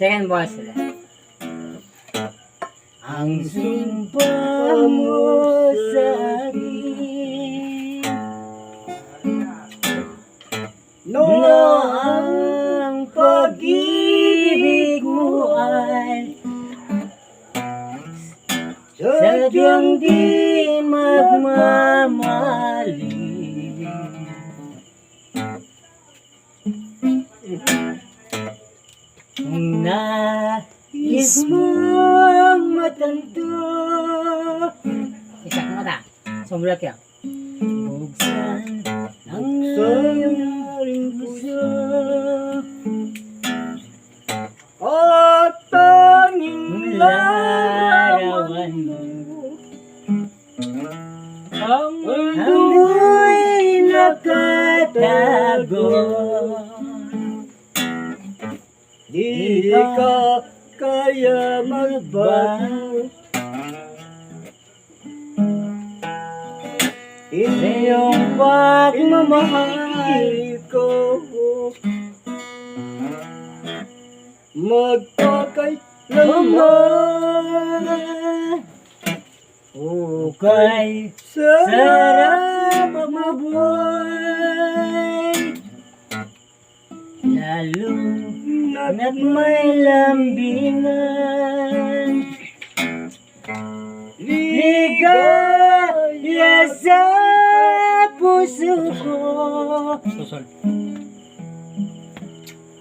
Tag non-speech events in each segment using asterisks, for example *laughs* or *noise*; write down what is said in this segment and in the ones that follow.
Second voice ulit. Ang sumpa mo sa akin No, na ang pag-ibig mo ay sadyang di magmamali. Kung nais mong matanto. Isa mo ta. Sumulak yan. Buksan ang iyong puso At tanging Larawan mo. Ang Amoy nakatago Di ka kaya magbago. Iyong pagmamahal ko Magpakailanman. Ukay Sarap mabuhay. Lalo na't may lambingan. Ligaya sa puso ko.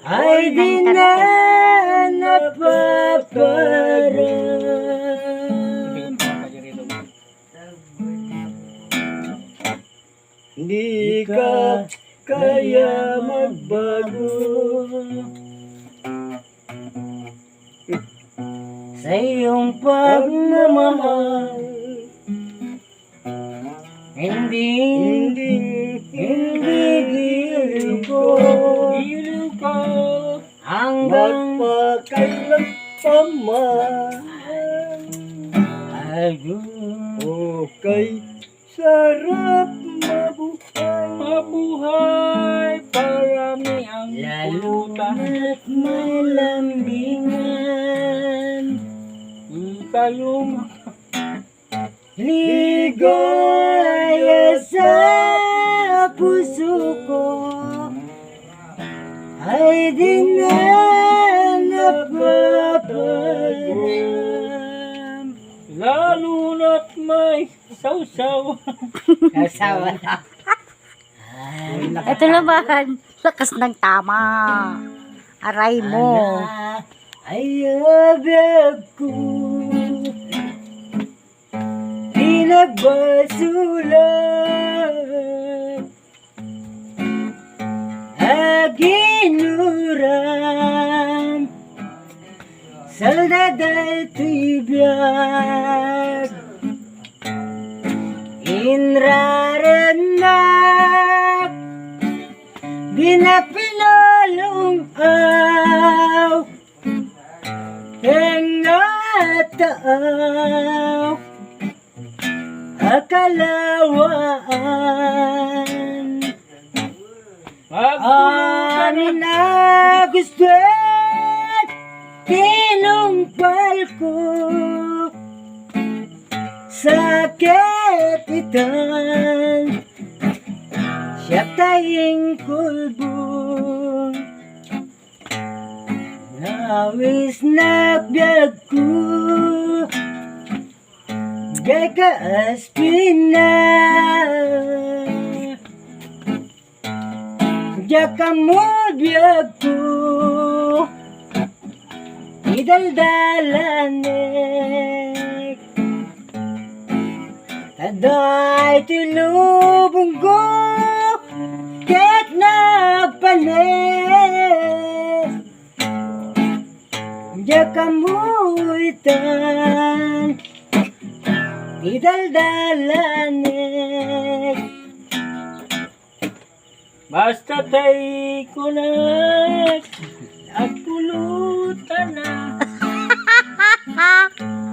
Ay di na napaparam Di ka kaya magbago Sa iyong pagmamahal. Hindi, Hindi hindi giliw ko Giliw ka Hanggang Magpakailan pa man Ago Okay Sarap mabuhay. Mabuhay Parami ang Lalo na't may tayong Ligaya sa puso ko. Ay di na napaparam Lalo na't may sausaw. Kasawa *laughs* na Ay, Ito naman, lakas ng tama. Aray mo. Ana, ayabag ko Pinagbasulan Aginuran Saldada tibiyag Inraranak Di na pinalong aw. Tengataaw Akalawaan Amin na gusto Tinumpal ko. Sakit itan Siya tayong kulbong. Nawis na biyag ko Biyag ko Idaldalanek Taday tilubong ko Ket nagpanes Diya ka mo itan Idaldalanek Basta tay ko na at pulutan na *laughs*